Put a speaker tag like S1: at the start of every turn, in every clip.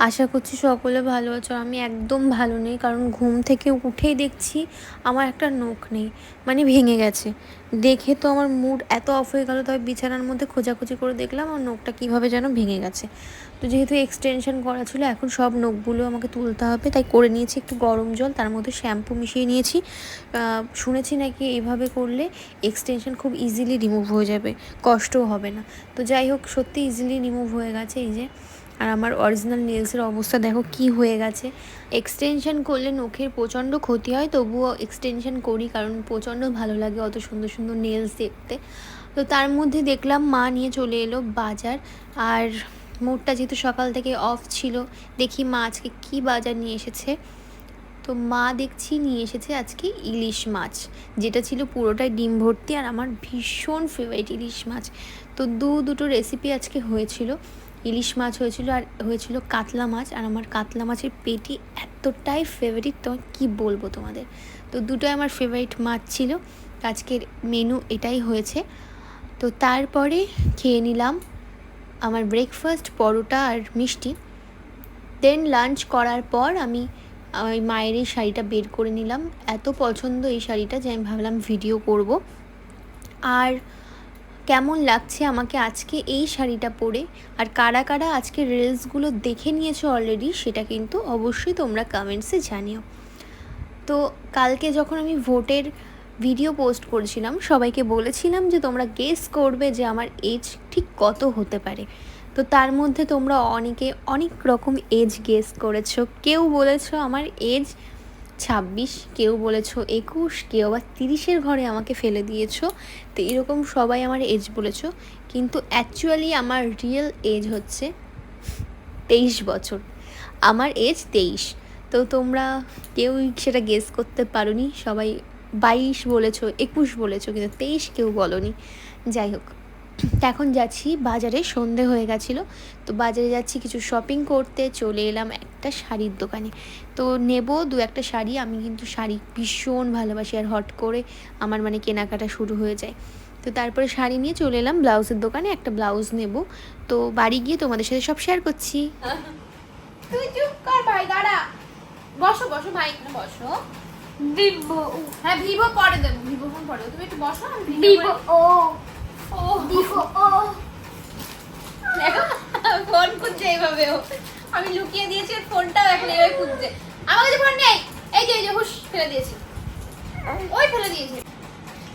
S1: আশা করছি সকলে ভালো আছো। আমি একদম ভালো নেই, কারণ ঘুম থেকে উঠেই দেখছি আমার একটা নখ নেই মানে ভেঙে গেছে। দেখে তো আমার মুড এত অফ হয়ে গেল, তবে বিছানার মধ্যে খোঁজাখুঁজি করে দেখলাম আমার নখটা কীভাবে যেন ভেঙে গেছে। তো যেহেতু এক্সটেনশন করা ছিল, এখন সব নখগুলো আমাকে তুলতে হবে, তাই করে নিয়েছি একটু গরম জল, তার মধ্যে শ্যাম্পু মিশিয়ে নিয়েছি। শুনেছি নাকি এইভাবে করলে এক্সটেনশন খুব ইজিলি রিমুভ হয়ে যাবে, কষ্টও হবে না। তো যাই হোক, সত্যি ইজিলি রিমুভ হয়ে গেছে এই যে। আর আমার অরিজিনাল নেলসের অবস্থা দেখো কি হয়ে গেছে। এক্সটেনশন করলে নখের প্রচণ্ড ক্ষতি হয়, তবুও এক্সটেনশন করি কারণ প্রচণ্ড ভালো লাগে অত সুন্দর সুন্দর নেলস দেখতে। তো তার মধ্যে দেখলাম মা নিয়ে চলে এলো বাজার, আর মুডটা যেহেতু সকাল থেকে অফ ছিল, দেখি মা আজকে কী বাজার নিয়ে এসেছে। তো মা দেখছি নিয়ে এসেছে আজকে ইলিশ মাছ, যেটা ছিল পুরোটাই ডিম ভর্তি আর আমার ভীষণ ফেভারিট ইলিশ মাছ। তো দু দুটো রেসিপি আজকে হয়েছিল। ইলিশ মাছ হয়েছিল আর হয়েছিল কাতলা মাছ, আর আমার কাতলা মাছের পেটি এতটাই ফেভারিট তো কি বলব তোমাদের? তো দুটোই আমার ফেভারিট মাছ ছিল। আজকের মেনু এটাই হয়েছে। তো তারপরে খেয়ে নিলাম আমার ব্রেকফাস্ট পরোটা আর মিষ্টি। দেন লাঞ্চ করার পর আমি ওই মায়ের এই শাড়িটা বের করে নিলাম। এত পছন্দ এই শাড়িটা যে আমি ভাবলাম ভিডিও করব। আর কেমন লাগছে আমাকে আজকে এই শাড়িটা পরে? আর কারা কারা আজকে রিলসগুলো দেখে নিয়েছো অলরেডি সেটা কিন্তু অবশ্যই তোমরা কমেন্টসে জানিও। তো কালকে যখন আমি ভোটের ভিডিও পোস্ট করেছিলাম, সবাইকে বলেছিলাম যে তোমরা গেস করবে যে আমার এজ ঠিক কত হতে পারে। তো তার মধ্যে তোমরা অনেকে অনেক রকম এজ গেস করেছ। কেউ বলেছ আমার এজ ছাব্বিশ, কেউ বলেছ একুশ, কেউ আবার তিরিশের ঘরে আমাকে ফেলে দিয়েছ। তো এরকম সবাই আমার এজ বলেছ। কিন্তু অ্যাকচুয়ালি আমার রিয়েল এজ হচ্ছে তেইশ বছর। আমার এজ তেইশ। তো তোমরা কেউই সেটা গেস করতে পারোনি। সবাই বাইশ বলেছ, একুশ বলেছ, কিন্তু তেইশ কেউ বলনি। যাই হোক। এখন যাচ্ছি বাজারে সন্ধে হয়ে গেছিল। তো বাজারে যাচ্ছি কিছু শপিং করতে চলে এলাম একটা শাড়ির দোকানে। তো নেব দু একটা শাড়ি আমি কিন্তু শাড়ি ভীষণ ভালোবাসি আর হট করে আমার মানে কেনাকাটা শুরু হয়ে যায়। তো তারপরে শাড়ি নিয়ে চলে এলাম ব্লাউজের দোকানে একটা ব্লাউজ নেব। তো বাড়ি গিয়ে তোমাদের সাথে সব শেয়ার করছি।
S2: তুই চুপ কর ভাই দাঁড়া। বসো বসো ভাই বসো।
S3: ভিভো।
S2: হ্যাঁ ভিভো পরে দেবো ভিভো ফোন পরে তুমি একটু বসো
S3: ভিভো ও।
S2: ফোন খুঁজছে এইভাবে ও আমি লুকিয়ে দিয়েছি ফোনটাও এখন এইভাবে খুঁজছে। আমার কাছে ফোন নেই। এই যে এই যে, হুশ, ফেলে দিয়েছি। ওই ফেলে দিয়েছি।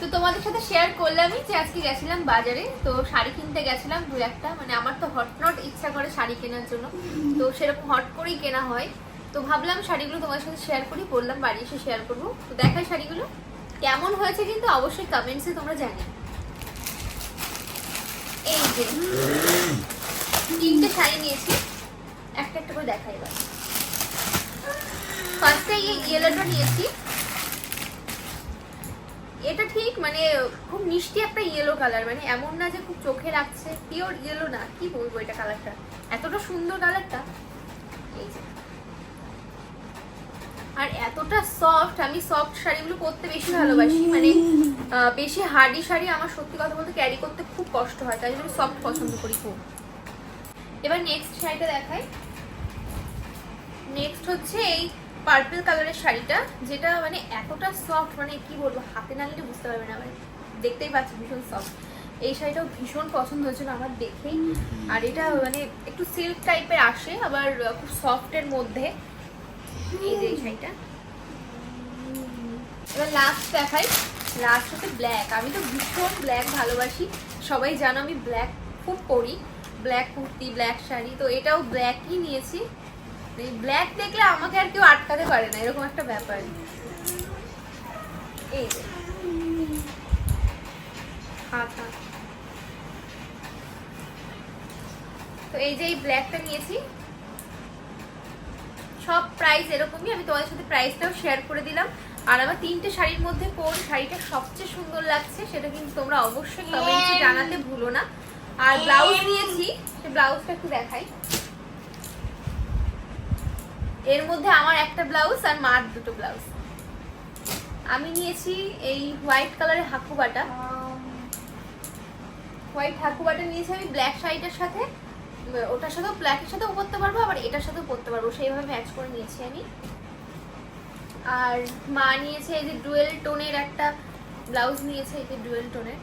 S2: তো তোমাদের সাথে শেয়ার করলামই যে আজকে গেছিলাম বাজারে। তো শাড়ি কিনতে গেছিলাম দু একটা। মানে আমার তো হট নট ইচ্ছা করে শাড়ি কেনার জন্য। তো সেরকম হট করেই কেনা হয়। তো ভাবলাম শাড়িগুলো তোমার সাথে শেয়ার করি, বললাম বাড়ি এসে শেয়ার করব। তো দেখাই শাড়িগুলো। কেমন হয়েছে কিন্তু অবশ্যই কমেন্টসে তোমরা জানিও। তিনটে শাড়ি নিয়েছি। একটা একটা করে দেখাই এবার। ফার্স্টে ইয়েলোটা নিয়েছি। এটা ঠিক মানে খুব মিষ্টি একটা ইয়েলো কালার মানে এমন না যে খুব চোখে লাগছে। পিওর ইয়েলো না, কি বলব এটা কালারটা এতটা সুন্দর কালারটা এই যে। আর এতটা সফট আমি সফট শাড়িগুলো পরতে বেশি ভালোবাসি মানে বেশি হার্ডি শাড়ি আমার সত্যি কথা বলতে ক্যারি করতে খুব কষ্ট হয়, তাই জন্য সফট পছন্দ করি খুব। এবার নেক্সট শাড়িটা দেখাই। নেক্সট হচ্ছে এই পার্পল কালারের শাড়িটা, যেটা মানে এতটা সফট মানে কি বলব, হাতে না নিলে বুঝতে পারবে না মানে দেখতেই পাচ্ছি ভীষণ সফট এই শাড়িটাও ভীষণ পছন্দ হয়েছিল আমার দেখেই, আর এটা মানে একটু সিল্ক টাইপের আসে, আবার খুব সফটের মধ্যে। শাড়িটা। এবার লাস্ট দেখাই। লাস্ট হচ্ছে ব্ল্যাক আমি তো ভীষণ ব্ল্যাক ভালোবাসি। সবাই জানো আমি ব্ল্যাক খুব পরি। Black kurti black sari. তো এটাও ব্ল্যাকই নিয়েছি। এই ব্ল্যাক দেখলে আমাকে আর কেউ আটকাতে পারে না, এরকম একটা ব্যাপার। এই তো এই যে এই ব্ল্যাকটা নিয়েছি। সব প্রাইস এরকমই। আমি তোমাদের সাথে প্রাইসটাও শেয়ার করে দিলাম। আর আমার তিনটে শাড়ির মধ্যে কোন শাড়িটা সবচেয়ে সুন্দর লাগছে সেটা কিন্তু তোমরা অবশ্যই কমেন্টে জানাতে ভুলো না। আর ব্লাউজ নিয়েছি সে ব্লাউজটা একটু দেখাই। এর মধ্যে আমার একটা ব্লাউজ আর মার দুটো ব্লাউজ আমি নিয়েছি এই হোয়াইট কালারের হাকুবাটা। হোয়াইট ঠাকুমাটা নিয়েছি আমি ব্ল্যাক শাড়িটার সাথে। ওটার সাথেও ব্ল্যাকের সাথেও পরতে পারব, আবার এটার সাথেও পরতে পারব। সেইভাবে ম্যাচ করে নিয়েছি আমি। আর মা নিয়েছে এই যে ডুয়েল টোনের একটা ব্লাউজ নিয়েছে, এই যে ডুয়েল টোনের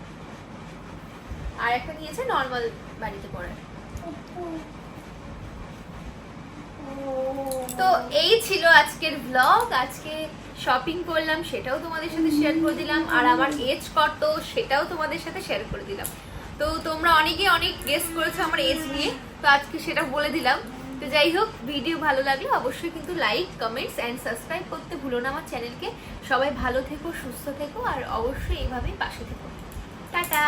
S2: আর একটা নিয়েছে নর্মাল বাড়িতে পরার তো এই ছিল আজকের ব্লগ আজকে শপিং করলাম, সেটাও তোমাদের সাথে শেয়ার করে দিলাম। আর আমার এজ কত, সেটাও তোমাদের সাথে শেয়ার করে দিলাম। তো তোমরা অনেকে অনেক গেস করেছ আমার এজ নিয়ে, তো আজকে সেটা বলে দিলাম। তো যাই হোক ভিডিও ভালো লাগলে অবশ্যই কিন্তু লাইক কমেন্টস অ্যান্ড সাবস্ক্রাইব করতে ভুলো না আমার চ্যানেলকে সবাই ভালো থেকো, সুস্থ থেকো, আর অবশ্যই এইভাবেই পাশে থেকো। টাটা!